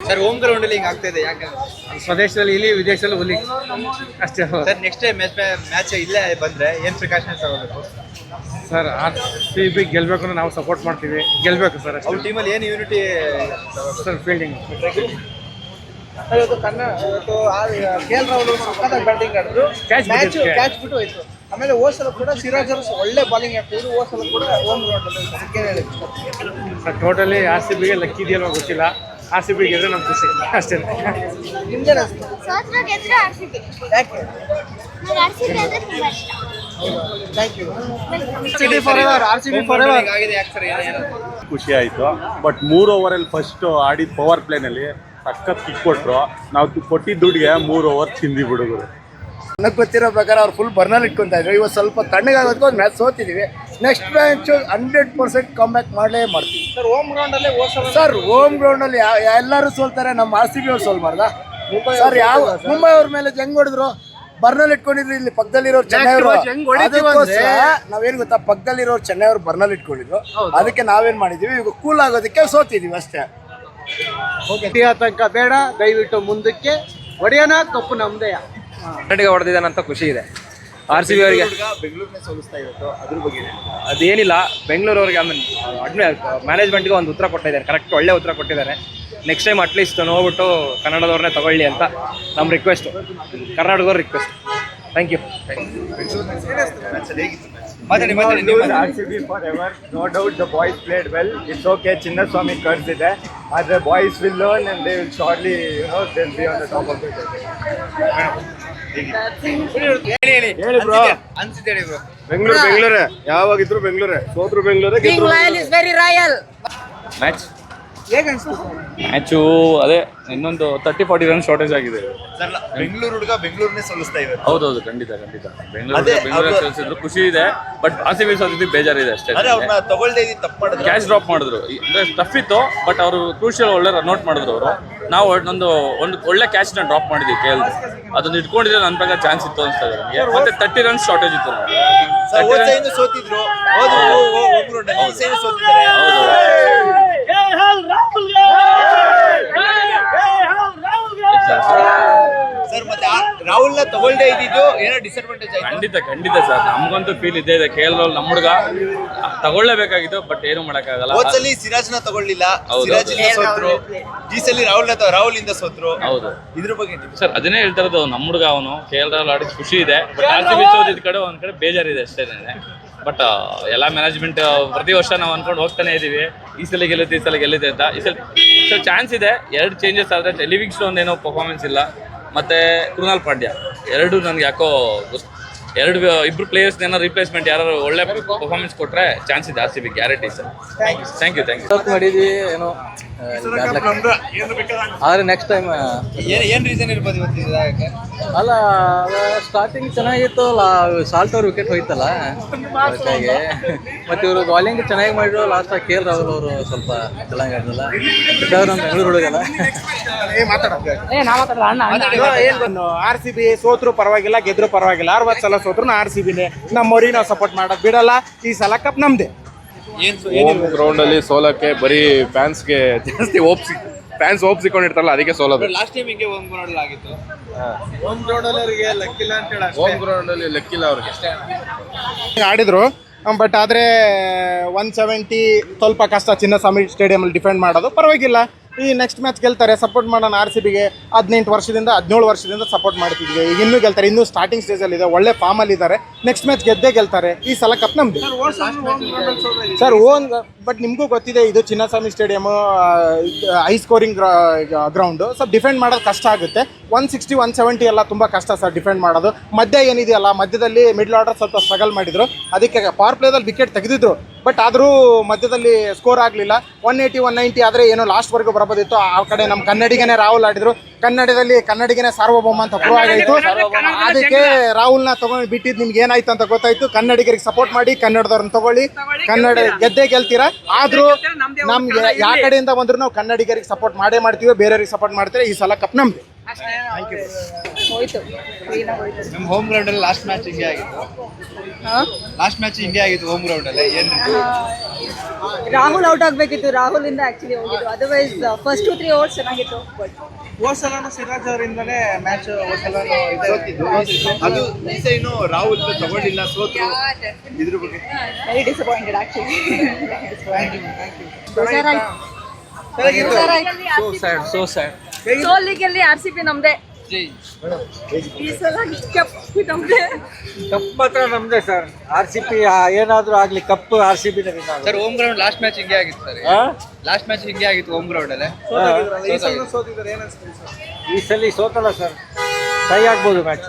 Sir home ground ಅಲ್ಲಿ ಹಿಂಗ್ ಆಗ್ತಾ ಇದೆ ಯಾಕೆ? ಸ್ವದೇಶದಲ್ಲಿ ಇಲ್ಲಿ ವಿದೇಶದಲ್ಲಿ ಹುಲಿ. ಅಷ್ಟೇ ಸರ್ ನೆಕ್ಸ್ಟ್ ಮ್ಯಾಚ್ ಮ್ಯಾಚ್ ಇಲ್ಲೇ ಬಂದ್ರೆ ಏನ್ ಪ್ರಿಕಾಷನ್ಸ್ ತಗೋಬೇಕು? ಸರ್ ಆರ್ ಸಿ ಬಿ ಗೆಲ್ಬೇಕು ಅಂದ್ರೆ ನಾವು ಸಪೋರ್ಟ್ ಮಾಡ್ತೀವಿ. ಗೆಲ್ಬೇಕು ಸರ್ ಅವ್ರ ಟೀಮಲ್ಲಿ ಏನು ಯೂನಿಟಿ ಸರ್ ಫೀಲ್ಡಿಂಗ್ ಇವತ್ತು ಕನ್ನ ಇವತ್ತು ಕೆ ಎಲ್ ರಾಹುಲ್ ಸಖತ್ತಾಗಿ ಬ್ಯಾಟಿಂಗ್ ಆಡಿದ್ರು. Catch match. ಕ್ಯಾಚ್ ಬಿಟ್ಟು ಹೋಯ್ತು. ಆಮೇಲೆ ಹೋದ್ ಸಲ ಕೂಡ ಸಿರಾಜ್ ಅವರು ಒಳ್ಳೆ ಬಾಲಿಂಗ್ ಆಗ್ತಿದ್ರು ಹೋದ್ ಸಲ ಕೂಡ ಹೋಮ್ ಗ್ರೌಂಡ್ ಅಲ್ಲಿ ಅದಕ್ಕೆ ಹೇಳಿದ್ರು? ಸರ್ ಟೋಟಲಿ ಆರ್ ಸಿ ಬಿಗೆ ಲಕ್ಕಿ ಇದೆಯಲ್ವ ಗೊತ್ತಿಲ್ಲ. ಆರ್ ಸಿ ಬಿ ಗೆದ್ರೆ ನಮ್ಗೆ ಖುಷಿ. ಅಷ್ಟೇ? ಸೋತ್ರ ಗೆದ್ರೆ R C B. R B ಖುಷಿ ಆಯಿತು. ಬಟ್ ಮೂರು ಓವರಲ್ಲಿ ಫಸ್ಟ್ ಆಡಿದ ಪವರ್ ಪ್ಲೇನಲ್ಲಿ ಸಖತ್ ಕಿಕ್ ಕೊಟ್ಟರು ನಾವು ಕೊಟ್ಟಿದ್ದ ದುಡ್ಡಿಗೆ ಮೂರು ಓವರ್ ಚಿಂದಿ ಬಿಡುಗರು. ನನಗೆ ಗೊತ್ತಿರೋ ಪ್ರಕಾರ ಅವ್ರು ಫುಲ್ ಬರ್ನಲ್ಲಿ ಇಟ್ಕೊಂತ ಇದ್ರು. ಇವತ್ತು ಸ್ವಲ್ಪ ತಣ್ಣಗಾಗೋದಕ್ಕೆ ಒಂದು match ಸೋತಿದ್ದೀವಿ next match hundred percent come back ಮಾಡಲೇ ಮಾಡ್ತೀವಿ. ಸರ್ ಹೋಮ್ ಗ್ರೌಂಡ್ ಅಲ್ಲಿ ಹೋದ್ ಸರ್ ಹೋಮ್ ಗ್ರೌಂಡಲ್ಲಿ ಎಲ್ಲರೂ ಸೋಲ್ತಾರೆ ನಮ್ಮ ಆರ್ ಸಿ ಬಿ ಅವ್ರು ಸೋಲ್ಬಾರ್ದ? ಸರ್ ಯಾವ ಮುಂಬೈ ಅವ್ರ ಮೇಲೆ ಜಂಗ್ ಹೊಡೆದ್ರು? ಬರ್ನಲ್ಲಿ ಇಟ್ಕೊಂಡಿದ್ರು ಇಲ್ಲಿ ಪಕ್ಕದಲ್ಲಿರೋರು ಚೆನ್ನೈ ನಾವೇನ್ ಗೊತ್ತಾ? ಪಕ್ಕದಲ್ಲಿರೋರು ಚೆನ್ನೈ ಅವ್ರು ಬರ್ನಲ್ಲಿ ಇಟ್ಕೊಂಡಿದ್ರು. ಅದಕ್ಕೆ ನಾವೇನ್ ಮಾಡಿದೀವಿ? ಈಗ ಕೂಲ್ ಆಗೋದಕ್ಕೆ ಸೋತಿದೀವಿ ಅಷ್ಟೇ. ಆತಂಕ ಬೇಡ ದಯವಿಟ್ಟು ಮುಂದಕ್ಕೆ. ಒಡೆಯನ ಕಪ್ಪು ನಮ್ದೇ ಕನ್ನಡಿಗ ಹೊಡೆದಿದ್ದಾನಂತ ಖುಷಿ ಇದೆ. ಆರ್ ಸಿ ಬಿ ಅವರಿಗೆ. ಬೆಂಗಳೂರನ್ನೇ ಸೋಲಿಸ್ತಾ ಇವತ್ತು ಅದ್ರ ಬಗ್ಗೆ ಅದೇನಿಲ್ಲ ಬೆಂಗಳೂರು ಅವ್ರಿಗೆ ಆಮೇಲೆ ಅಡ್ಮಿ ಮ್ಯಾನೇಜ್ಮೆಂಟ್ಗೆ ಒಂದು ಉತ್ತರ ಕೊಟ್ಟಿದ್ದಾರೆ ಕರೆಕ್ಟ್ ಒಳ್ಳೆ ಉತ್ತರ ಕೊಟ್ಟಿದ್ದಾರೆ. ನೆಕ್ಸ್ಟ್ ಟೈಮ್ ಅಟ್ಲೀಸ್ಟ್ ನೋಡ್ಬಿಟ್ಟು ಕನ್ನಡದವ್ರನ್ನೇ ತಗೊಳ್ಳಿ ಅಂತ ನಮ್ಮ ರಿಕ್ವೆಸ್ಟು ಕರ್ನಾಟಕದವ್ರ ರಿಕ್ವೆಸ್ಟ್ ಥ್ಯಾಂಕ್ ಯು ಮಾತಾಡಿ for ever no doubt the boys played well it's okay Chinnaswamy curse ಇದೆ. ಆದರೆ boys will learn and they will shortly you know they'll be on the top of the ಹೇಳಿ ಹೇಳಿ? ಅನ್ಸಿದ್ಯಾ bro. Bengaluru ಬೆಂಗಳೂರೇ. ಯಾವಾಗಿದ್ರು ಬೆಂಗಳೂರೇ. ಸೋತ್ರು ಬೆಂಗಳೂರೇ ಗೆದ್ರು ಮ್ಯಾಚ್ ಹೇಗೆ ಅನ್ಸುತ್ತೆ ಮ್ಯಾಚು ಅದೇ ಇನ್ನೊಂದು ತರ್ಟಿ ಫಾರ್ಟಿ ರನ್ ಶಾರ್ಟೇಜ್ ಆಗಿದೆ. ಸರ್ ಬೆಂಗಳೂರು ಹುಡುಗ ಬೆಂಗಳೂರನ್ನೇ ಸೋಲಿಸ್ತಾ ಇವತ್ತು ಹೌದೌದು ಖಂಡಿತ ಖಂಡಿತ. ಬೆಂಗಳೂರು ಅದೇ, ಬೆಂಗಳೂರು ಅವ್ರು- ಸೋಲ್ಸಿದ್ರು. ಖುಷಿ ಇದೆ ಬಟ್ ಆರ್ ಸಿ ಬಿ ಸೋತಿದ್ದು ಬೇಜಾರಿದೆ ಅಷ್ಟೇ. ಅದೇ ಅವ್ರನ್ನ ತಗೊಳ್ದೇ ಇದ್ದು ತಪ್ಪು ಮಾಡಿದ್ರು. ಕ್ಯಾಚ್ ಡ್ರಾಪ್ ಮಾಡಿದ್ರು. ಈ- ಅಂದ್ರೆ ಟಫ್ ಇತ್ತು ಬಟ್ ಅವರು ಕ್ರೂಷಿಯಲ್ ಒಳ್ಳೆ ನೋಟ್ ಮಾಡಿದ್ರು ಅವರು. ನಾವು ಒಂದು ಒಂದು ಒಳ್ಳೆ ಕ್ಯಾಚ್ನ ಡ್ರಾಪ್ ಮಾಡಿದ್ವಿ ಕೇಳಿ ಅದನ್ನ ಇಟ್ಕೊಂಡಿದ್ರೆ ನನ್ನ ಪ್ರಕಾರ ಚಾನ್ಸ್ ಇತ್ತು ಅನ್ಸ್ತದೆ ಇದೆ ನನಗೆ ಮತ್ತೆ ತರ್ಟಿ ರನ್ಸ್ ಶಾರ್ಟೇಜ್ ಇತ್ತು ನಮ್ಗೆ. ಸರ್ 30 ಹೋದ್ runs- ಸೈನು ಸೋತಿದ್ರು. ಹೌದು ಸರ್ ಮತ್ತೆ ಆ ತಗೊಳ್ದೇ ಇದ್ದಿದ್ದು ಏನೋ ಡಿಸ್ಅಡ್ವಾಂಟೇಜ್ ಆಯ್ತು? ಖಂಡಿತ ಖಂಡಿತ ಸರ್. ನಮ್ಗಂತೂ ಫೀಲ್ ಇದ್ದೇ ಇದೆ. ಕೇರಳ ನಮ್ಮ ಹುಡುಗ ತಗೊಳ್ಳೇಬೇಕಾಗಿತ್ತು ಬಟ್ ಏನು ಮಾಡಕ್ಕಾಗಲ್ಲ. ಹೋದ್ ಸಲಿ ಸಿರಾಜ್ನ ತಗೊಳ್ಳಿಲ್ಲ. ಹೌದು, ಸಿರಾಜ್ ಇಂದ ಸೋತ್ರು. ಈ ಸಲಿ ರಾಹುಲ್ ರಾಹುಲ್ ಇಂದ ಸೋತ್ರು. ಹೌದು. ಇದ್ರ ಬಗ್ಗೆ ಸರ್ ಅದನ್ನೇ ಹೇಳ್ತಾ ಇರೋದು ನಮ್ಮ ಹುಡುಗ ಅವನು. ಕೇರಳ ಆಡಿದ ಖುಷಿ ಇದೆ. ಬಟ್ ಆರ್ ಸಿ ಬಿ ಸೋತಿದ್ ಕಡೆ ಒಂದ್ ಕಡೆ ಬೇಜಾರಿದೆ ಅಷ್ಟೇ ಬಟ್ ಎಲ್ಲ ಮ್ಯಾನೇಜ್ಮೆಂಟ್ ಪ್ರತಿ ವರ್ಷ ನಾವು ಅನ್ಕೊಂಡು ಹೋಗ್ತಾನೆ ಇದೀವಿ. ಈ ಸಲ ಗೆಲ್ಲುತ್ತೆ ಈ ಸಲ ಗೆಲ್ಲುತ್ತೆ ಅಂತ. ಈ ಸಲ ಸೊ ಚಾನ್ಸ್ ಇದೆ. ಎರಡು ಚೇಂಜಸ್ ಆದ್ರೆ ಟೆಲಿವಿಕ್ಸ್ ಒಂದೇನೋ ಏನೋ ಪರ್ಫಾರ್ಮೆನ್ಸ್ ಇಲ್ಲ. ಮತ್ತೆ ಕೃಣಾಲ್ ಪಾಂಡ್ಯ. ಎರಡು ನನಗೆ ಯಾಕೋ ಎರಡು ಇಬ್ರು ಪ್ಲೇಯರ್ಸ್ ಏನೋ ರಿಪ್ಲೇಸ್ಮೆಂಟ್ ಯಾರು ಒಳ್ಳೆ ಪರ್ಫಾರ್ಮೆನ್ಸ್ ಕೊಟ್ರೆ ಚಾನ್ಸ್ ಇದೆ R C B guarantee sir thank you thank you ಮಾಡಿದ್ವಿ ಏನೋ ಆದ್ರೆ ನೆಕ್ಸ್ಟ್ ಟೈಮ್ ಏನ್ ಏನ್ ರೀಸನ್ ಇರ್ಬೋದು ಇವತ್ತು ಅಲ್ಲ ಸ್ಟಾರ್ಟಿಂಗ್ ಚೆನ್ನಾಗಿತ್ತು ಸಾಲ್ಟ್ ಅವ್ರ ವಿಕೆಟ್ ಹೋಯ್ತಲ್ಲ. ಅದಕ್ಕಾಗಿ. ಮತ್ತೆ ಇವರು ಬಾಲಿಂಗ್ ಚೆನ್ನಾಗಿ ಮಾಡಿದ್ರು ಲಾಸ್ಟ್ ಕೆ ಎಲ್ ರಾಹುಲ್ ಅವರು ಸ್ವಲ್ಪ ಚೆನ್ನಾಗಿ ಆಡಿದಲ್ಲ ಇದ್ದವ್ರು ನಮ್ಮ ಬೆಂಗಳೂರು ಹುಡುಗಲ್ಲ. ಆರ್ ಸಿ ಬಿ ಸೋತ್ರು ಪರವಾಗಿಲ್ಲ ಗೆದ್ರು ಪರವಾಗಿಲ್ಲ ಅರವತ್ತು ಸಲ ಸೋತ್ರು ಆರ್ ಸಿ ಬಿನೇ. ನಮ್ಮವ್ರಿಗೆ ನಾವು ಸಪೋರ್ಟ್ ಮಾಡಕ್ ಬಿಡಲ್ಲ. ಈ ಸಲ ಕಪ್ ನಮ್ದೆ. ಏನು ಗ್ರೌಂಡ್ ಅಲ್ಲಿ ಸೋಲಕ್ಕೆ ಬರೀ ಫ್ಯಾನ್ಸ್ಗೆ ಜಾಸ್ತಿ ಓಪ್ಸಿ ಫ್ಯಾನ್ಸ್ ಓಪ್ಸಿಕೊಂಡಿರ್ತಾರಲ್ಲ ಅದಕ್ಕೆ ಸೋಲೋದು. ಲಾಸ್ಟ್ ಟೈಮ್ ಹಿಂಗೆ ಹೋಮ್ ಗ್ರೌಂಡ್ ಆಗಿತ್ತು. ಹೋಮ್ ಗ್ರೌಂಡ್ ಅಲ್ಲಿ ಅವರಿಗೆ ಲಕ್ಕಿಲ್ಲ ಅಂತ ಹೇಳ ಹೋಮ್ ಗ್ರೌಂಡ್ ಅಲ್ಲಿ ಲಕ್ಕಿಲ್ಲ ಅವ್ರಿಗೆ. ಆಡಿದ್ರು ಬಟ್ ಆದರೆ ಒನ್ ಸೆವೆಂಟಿ ಸ್ವಲ್ಪ ಕಷ್ಟ ಚಿನ್ನಸ್ವಾಮಿ ಸ್ಟೇಡಿಯಮಲ್ಲಿ ಡಿಫೆಂಡ್ ಮಾಡೋದು ಪರವಾಗಿಲ್ಲ. ಈ ನೆಕ್ಸ್ಟ್ ಮ್ಯಾಚ್ ಗೆಲ್ತಾರೆ ಸಪೋರ್ಟ್ ಮಾಡೋಣ ಆರ್ ಸಿ ಬಿಗೆ ಹದಿನೆಂಟು ವರ್ಷದಿಂದ, ಹದಿನೇಳು ವರ್ಷದಿಂದ ಸಪೋರ್ಟ್ ಮಾಡ್ತಿದ್ವಿ. ಈಗ ಇನ್ನೂ ಗೆಲ್ತಾರೆ. ಇನ್ನೂ ಸ್ಟಾರ್ಟಿಂಗ್ ಸ್ಟೇಜಲ್ಲಿದೆ ಒಳ್ಳೆ ಫಾರ್ಮಲ್ಲಿ ಇದ್ದಾರೆ ನೆಕ್ಸ್ಟ್ ಮ್ಯಾಚ್ ಗೆದ್ದೇ ಗೆಲ್ತಾರೆ. ಈ ಸಲ ಕಪ್ ನಮ್ದು. ಸರ್ ಓನ್ ಬಟ್ ನಿಮಗೂ ಗೊತ್ತಿದೆ ಇದು Chinnaswamy stadium high scoring ground ಸ್ವಲ್ಪ ಡಿಫೆಂಡ್ ಮಾಡೋದು ಕಷ್ಟ ಆಗುತ್ತೆ. ಒನ್ ಸಿಕ್ಸ್ಟಿ ಒನ್ ಸೆವೆಂಟಿ ಎಲ್ಲ ತುಂಬ ಕಷ್ಟ ಸರ್ ಡಿಫೆಂಡ್ ಮಾಡೋದು. ಮಧ್ಯ ಏನಿದೆಯಲ್ಲ ಮಧ್ಯದಲ್ಲಿ ಮಿಡ್ಲ್ ಆರ್ಡರ್ ಸ್ವಲ್ಪ ಸ್ಟ್ರಗಲ್ ಮಾಡಿದ್ರು. ಅದಕ್ಕೆ ಪವರ್ ಪ್ಲೇದಲ್ಲಿ ವಿಕೆಟ್ ತೆಗೆದಿದ್ರು. ಬಟ್ ಆದರೂ ಮಧ್ಯದಲ್ಲಿ ಸ್ಕೋರ್ ಆಗಲಿಲ್ಲ. ಒನ್ ಏಯ್ಟಿ ಒನ್ ನೈಂಟಿ ಆದರೆ ಏನೋ ಲಾಸ್ಟ್ವರೆಗೂ ಬರಬೋದಿತ್ತು. ಆ ಕಡೆ ನಮ್ಮ ಕನ್ನಡಿಗನೇ ರಾಹುಲ್ ಆಡಿದ್ರು. ಕನ್ನಡದಲ್ಲಿ ಕನ್ನಡಿಗನೇ ಸಾರ್ವಭೌಮ ಅಂತ ಪ್ರೂವ್ ಆಗಾಯ್ತು ಅದಕ್ಕೆ ರಾಹುಲ್ನ ತಗೊಂಡು ಬಿಟ್ಟಿದ್ ನಿಮ್ಗೆ ಏನಾಯ್ತು ಅಂತ ಗೊತ್ತಾಯ್ತು. ಕನ್ನಡಿಗರಿಗೆ ಸಪೋರ್ಟ್ ಮಾಡಿ ಕನ್ನಡದವ್ರನ್ನ ತಗೊಳ್ಳಿ. ಕನ್ನಡ ಗೆದ್ದೆ ಗೆಲ್ತೀರಾ? ಆದ್ರೂ ನಮ್ಗೆ ಯಾವ ಕಡೆಯಿಂದ ಬಂದ್ರು ನಾವು ಕನ್ನಡಿಗರಿಗೆ ಸಪೋರ್ಟ್ ಮಾಡೇ ಮಾಡ್ತೀವಿ ಬೇರೆಯವ್ರಿಗೆ ಸಪೋರ್ಟ್ ಮಾಡ್ತೀವಿ ಈ ಸಲ ಕಪ್ ನಮ್ದು. ಹೋಯ್ತು. ನಮ್ಮ ಹೋಮ್ ಗ್ರೌಂಡ್ ಅಲ್ಲಿ ಲಾಸ್ಟ್ ಮ್ಯಾಚ್ ಹಿಂಗೆ ಆಗಿತ್ತು? ಹಾ? ಲಾಸ್ಟ್ ಮ್ಯಾಚ್ ಹಿಂಗೆ ಆಗಿತ್ತು ಹೋಮ್ ಗ್ರೌಂಡ್ ಅಲ್ಲಿ ಏನ್ ರಾಹುಲ್ ಔಟ್ ಆಗಬೇಕಿತ್ತು. ರಾಹುಲ್ ಇಂದ ಆಕ್ಚುಲಿ ಹೋಗಿದ್ದು. Otherwise first two three overs ಚೆನ್ನಾಗಿತ್ತು. ಬಟ್ ಹೋದ್ಸಲನು ಸಿರಾಜ್ ಅವರಿಂದಲೇ ಮ್ಯಾಚ್ ಅದು ಈ ಸೈನು ರಾಹುಲ್ ತಗೊಂಡಿಲ್ಲ ಸೋತು ಇದ್ರ ಬಗ್ಗೆ. Very disappointed actually so sad ಸೋಲಿಗೆಲ್ಲಿ R C P ನಮ್ದೇ. ಈ ಸಲ ಕಪ್ ನಮ್ದೆ. ಕಪ್ ಮಾತ್ರ ನಮ್ದೇ ಸರ್. ಆರ್ ಸಿ ಪಿ ಏನಾದ್ರೂ ಆಗ್ಲಿ cup R C B sir home ground last match ಹಿಂಗೆ ಆಗಿತ್ತು ಸರ್. ಲಾಸ್ಟ್ ಮ್ಯಾಚ್ ಹಿಂಗೆ ಆಗಿತ್ತು ಹೋಮ್ ಗ್ರೌಂಡ್ ಅಲ್ಲಿ. ಈ ಸಲ ಸೋತಲ್ಲ ಸರ್. ಟೈ ಆಗ್ಬೋದು ಮ್ಯಾಚ್